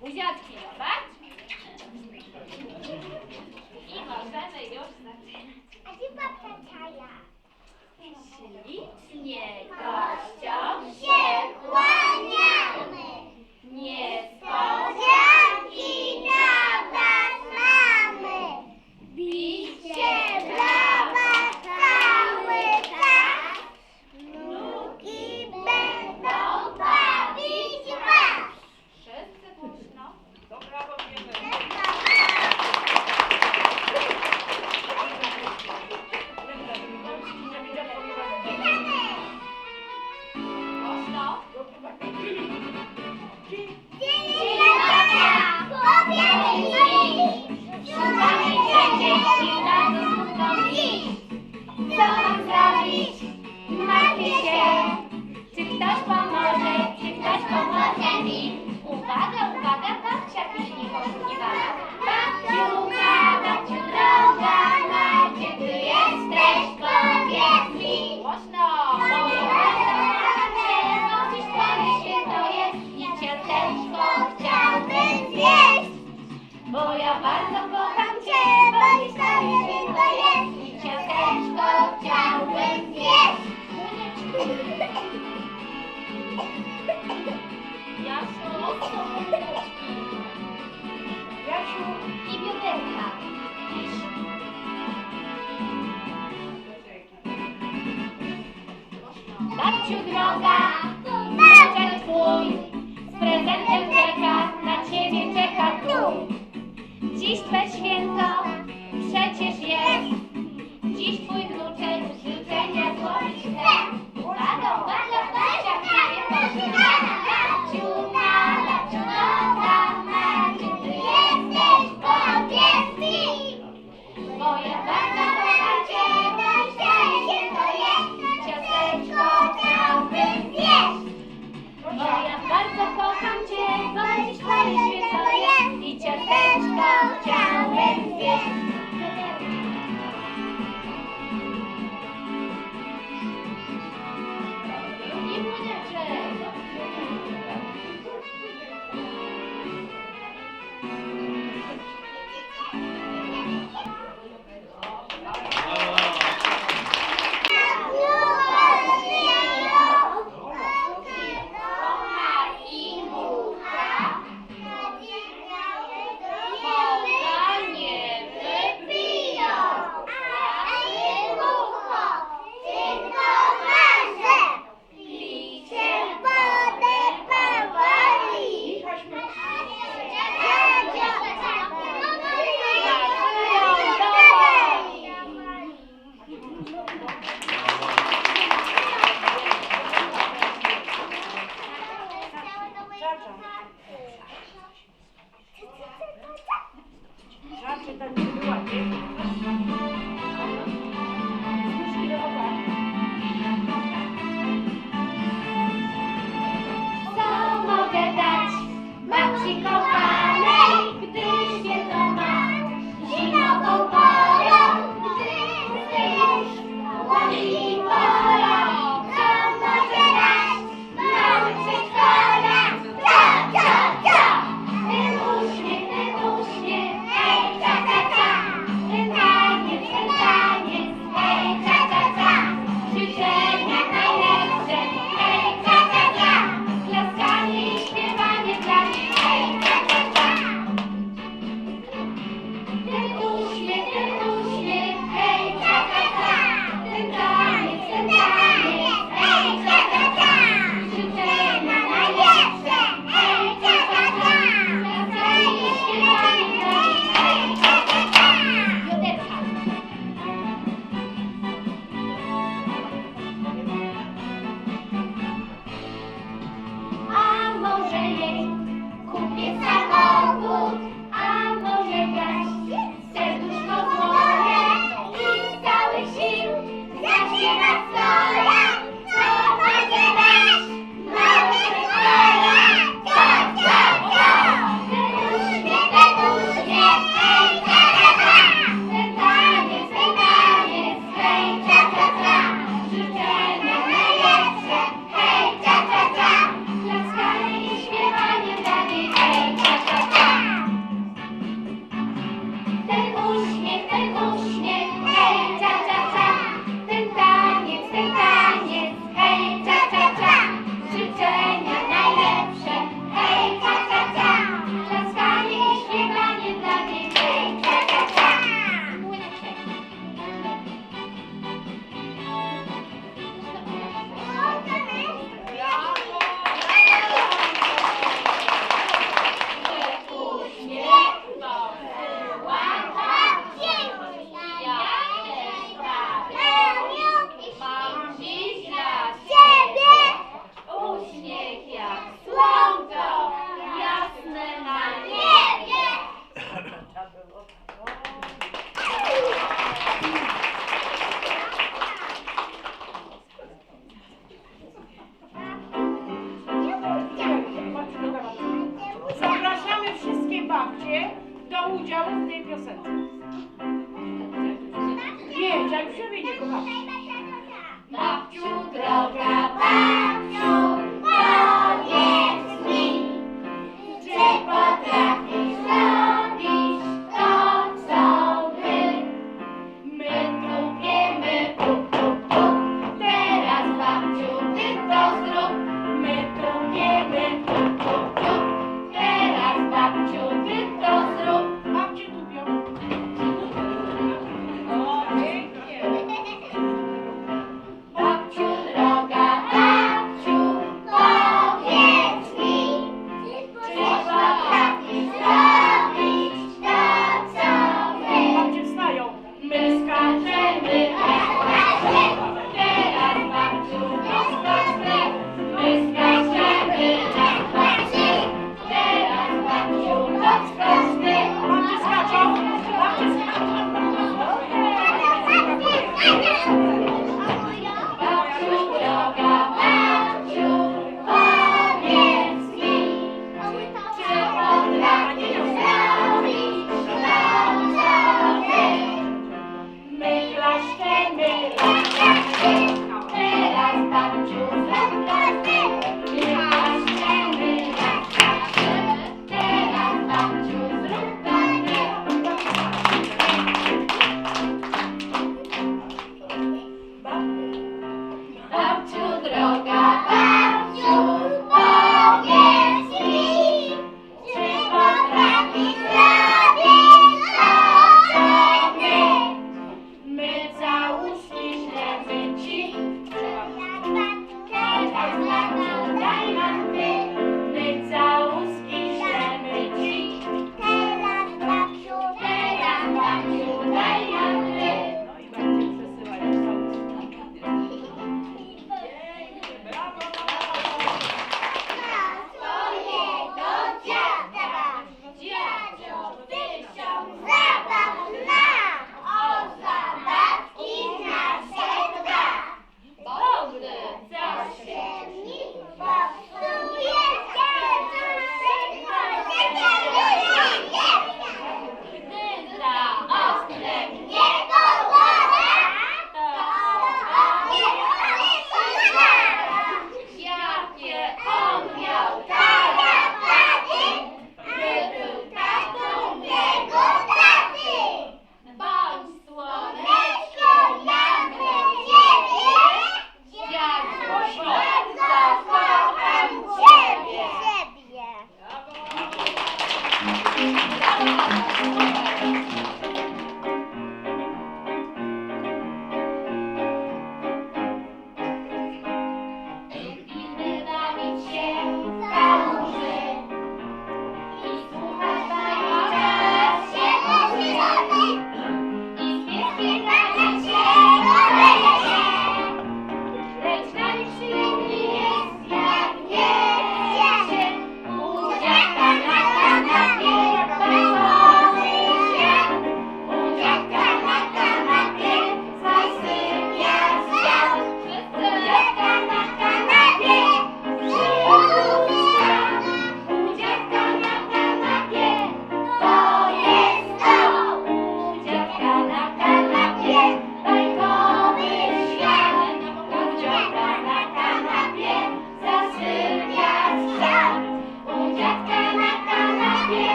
Buziaczki dawać? I możemy już zaczynać. A gdzie babcia Czaja? Ślicznie gościom się Berka. Babciu droga, budżet twój, z prezentem czeka, na ciebie czeka tu. Dziś twe o diabo não tem pensando.